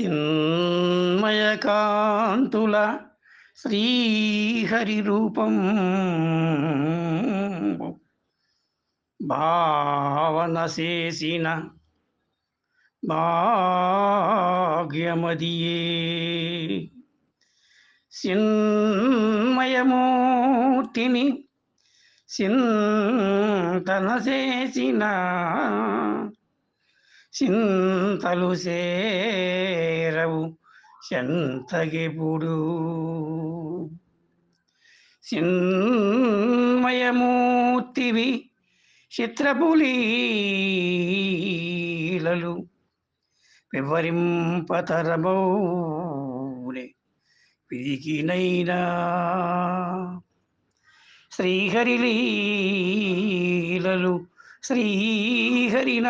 చిన్మయకాంతుల శ్రీహరి రూపం భావన చేసిన భాగ్యమదియే. చిన్మయమూర్తిని చింతన చేసిన చింతలు చేరవు చెంతగిపుడు చిన్మయమూర్తివి చిత్రపులీలలు వివరింపతరమౌనే పిరికినైనా. శ్రీహరి లీలలు శ్రీహరి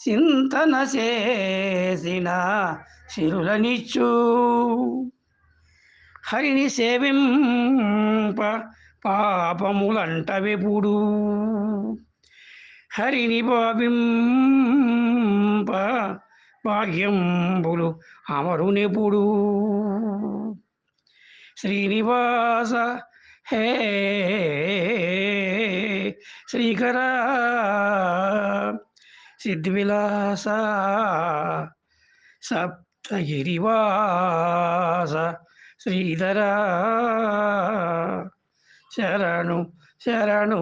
చింతన చేసిన శిరులనిచ్చు హరిని సేవింప పాపములంటవెప్పుడు హరిని భావింప భాగ్యంబులు అమరునిపుడు శ్రీనివాస హే శ్రీకరా. సిద్ధివిలాస సప్తగిరివాస శ్రీధర శరణు శరణు.